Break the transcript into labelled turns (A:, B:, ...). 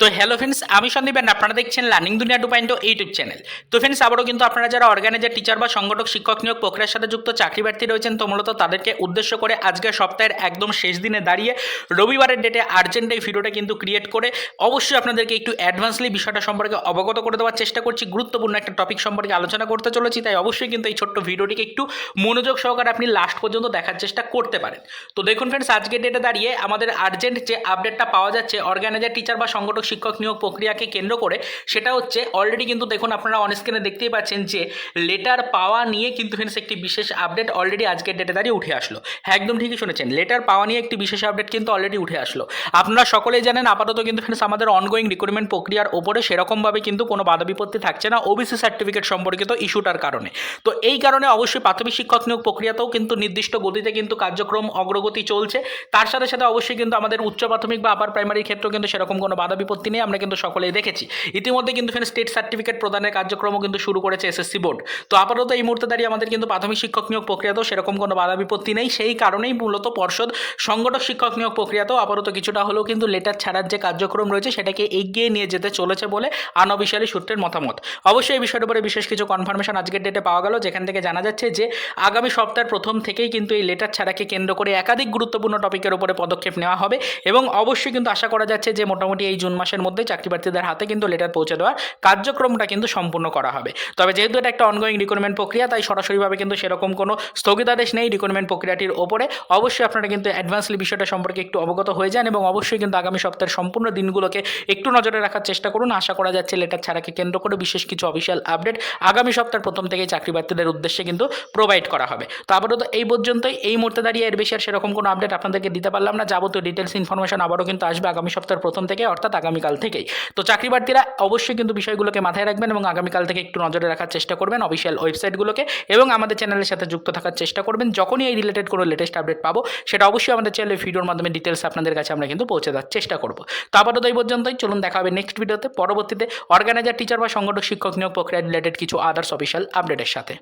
A: তো hello friends আমি Sandeep and আপনারা দেখছেন learning Duniya two point YouTube channel তো ফ্রেন্ডস আবারও কিন্তু আপনারা যারা অর্গানাইজার টিচার বা সংগঠক, শিক্ষক নিয়োগ প্রক্রিয়ার সাথে যুক্ত, চাকরি প্রার্থী রয়েছেন, তো মূলত তাদেরকে উদ্দেশ্য করে আজকের সপ্তাহের একদম শেষ দিনে দাঁড়িয়ে রবিবারের ডেটে আর্জেন্ট এই ভিডিওটা কিন্তু ক্রিয়েট করে অবশ্যই আপনাদেরকে একটু অ্যাডভান্সলি বিষয়টা সম্পর্কে অবগত করে দেওয়ার চেষ্টা করছি। গুরুত্বপূর্ণ একটা টপিক সম্পর্কে আলোচনা করতে চলেছি, তাই অবশ্যই কিন্তু এই ছোট্ট ভিডিওটিকে একটু মনোযোগ সহকারে আপনি লাস্ট পর্যন্ত দেখার চেষ্টা করতে পারেন। তো দেখুন ফ্রেন্ডস আজকের ডেটে দাঁড়িয়ে আমাদের আর্জেন্ট যে আপডেটটা পাওয়া যাচ্ছে অর্গানাইজার টিচার বা সংগঠক শিক্ষক নিয়োগ প্রক্রিয়াকে কেন্দ্র করে, সেটা হচ্ছে অলরেডি কিন্তু দেখুন আপনারা অন স্ক্রিনে দেখতেই পাচ্ছেন যে লেটার পাওয়া নিয়ে কিন্তু ফ্রেন্ডস একটি বিশেষ আপডেট অলরেডি আজকের ডেটে দাঁড়িয়ে উঠে আসলো। হ্যাঁ একদম ঠিকই শুনেছেন লেটার পাওয়া নিয়ে একটি বিশেষ আপডেট কিন্তু অলরেডি উঠে আসলো। আপনারা সকলেই জানেন আপাতত কিন্তু ফ্রেন্ডস আমাদের অনগোয়িং রিক্রুটমেন্ট প্রক্রিয়ার ওপরে সেরকমভাবে কিন্তু কোনো বাধা বিপত্তি থাকছে না ওবিসি সার্টিফিকেট সম্পর্কিত ইস্যুটার কারণে। তো এই কারণে অবশ্যই প্রাথমিক শিক্ষক নিয়োগ প্রক্রিয়াতেও কিন্তু নির্দিষ্ট গতিতে কিন্তু কার্যক্রম অগ্রগতি চলছে। তার সাথে সাথে অবশ্যই কিন্তু আমাদের উচ্চ প্রাথমিক বা আপার প্রাইমারির ক্ষেত্রেও কিন্তু সেরকম কোনো বাধা বিপত্তি নেই আমরা কিন্তু সকলেই দেখেছি। ইতিমধ্যে কিন্তু ফ্রেন্ড স্টেট সার্টিফিকেট প্রদানের কার্যক্রমও কিন্তু শুরু করেছে এসএসসি বোর্ড তো আপাতত এই মুহূর্তে দাঁড়িয়ে আমাদের কিন্তু প্রাথমিক শিক্ষক নিয়োগ প্রক্রিয়াতেও সেরকম কোনো বাধা বিপত্তি নেই। সেই কারণেই মূলত পর্ষদ সংগঠক শিক্ষক নিয়োগ প্রক্রিয়াতেও আপাতত কিছুটা হলেও কিন্তু লেটার ছাড়ার যে কার্যক্রম রয়েছে সেটাকে এগিয়ে নিয়ে যেতে চলেছে বলে আনঅফিসিয়ালি সূত্রের মতামত। অবশ্যই এই বিষয়ের উপরে বিশেষ কিছু কনফার্মেশন আজকের ডেটে পাওয়া গেল, যেখান থেকে জানা যাচ্ছে যে আগামী সপ্তাহের প্রথম থেকেই কিন্তু এই লেটার ছাড়াকে কেন্দ্র করে একাধিক গুরুত্বপূর্ণ টপিকের উপরে পদক্ষেপ নেওয়া হবে এবং অবশ্যই কিন্তু আশা করা যাচ্ছে যে মোটামুটি এই জুন মাসের মধ্যে চাকরি প্রার্থীদের হাতে কিন্তু লেটার পৌঁছে দেওয়ার কার্যক্রমটা কিন্তু সম্পূর্ণ করা হবে। তবে যেহেতু এটা একটা অনগোয়িং রিক্রুটমেন্ট প্রক্রিয়া, তাই সরাসরিভাবে কিন্তু সেরকম কোনো স্থগিতাদেশ নেই রিক্রুটমেন্ট প্রক্রিয়াটির ওপরে। অবশ্যই আপনারা কিন্তু অ্যাডভান্সলি বিষয়টা সম্পর্কে একটু অবগত হয়ে যান এবং অবশ্যই কিন্তু আগামী সপ্তাহের সম্পূর্ণ দিনগুলোকে একটু নজরে রাখার চেষ্টা করুন। আশা করা যাচ্ছে লেটার ছাড়াকে কেন্দ্র করে বিশেষ কিছু অফিসিয়াল আপডেট আগামী সপ্তাহের প্রথম থেকেই চাকরি প্রার্থীদের উদ্দেশ্যে কিন্তু প্রোভাইড করা হবে। তো আপাতত এই পর্যন্তই। এই মুহূর্তে দাঁড়িয়ে এর বেশি আর সেরকম কোনো আপডেট আপনাদেরকে দিতে পারলাম না। যাবতীয় ডিটেলস ইনফরমেশন আবারও কিন্তু আসবে আগামী সপ্তাহের প্রথম থেকে, অর্থাৎ আগামীকাল থেকেই। তো চাকরি প্রার্থীরা অবশ্যই কিন্তু বিষয়গুলোকে মাথায় রাখবেন এবং আগামীকাল থেকে একটু নজরে রাখার চেষ্টা করবেন অফিসিয়াল ওয়েবসাইটগুলোকে এবং আমাদের চ্যানেলের সাথে যুক্ত থাকার চেষ্টা করবেন। যখনই এই রিলেটেড কোনো লেটেস্ট আপডেট পাবো, সেটা অবশ্যই আমাদের চ্যানেলের ভিডিওর মাধ্যমে ডিটেলস আপনাদের কাছে আমরা কিন্তু পৌঁছে দেওয়ার চেষ্টা করব। তো আপাতত এই পর্যন্তই, চলুন দেখা হবে নেক্সট ভিডিওতে পরবর্তীতে অর্গানাইজার টিচার বা সংগঠক, শিক্ষক নিয়োগ প্রক্রিয়া রিলেটেড কিছু আদার্স অফিসিয়াল আপডেটের সাথে।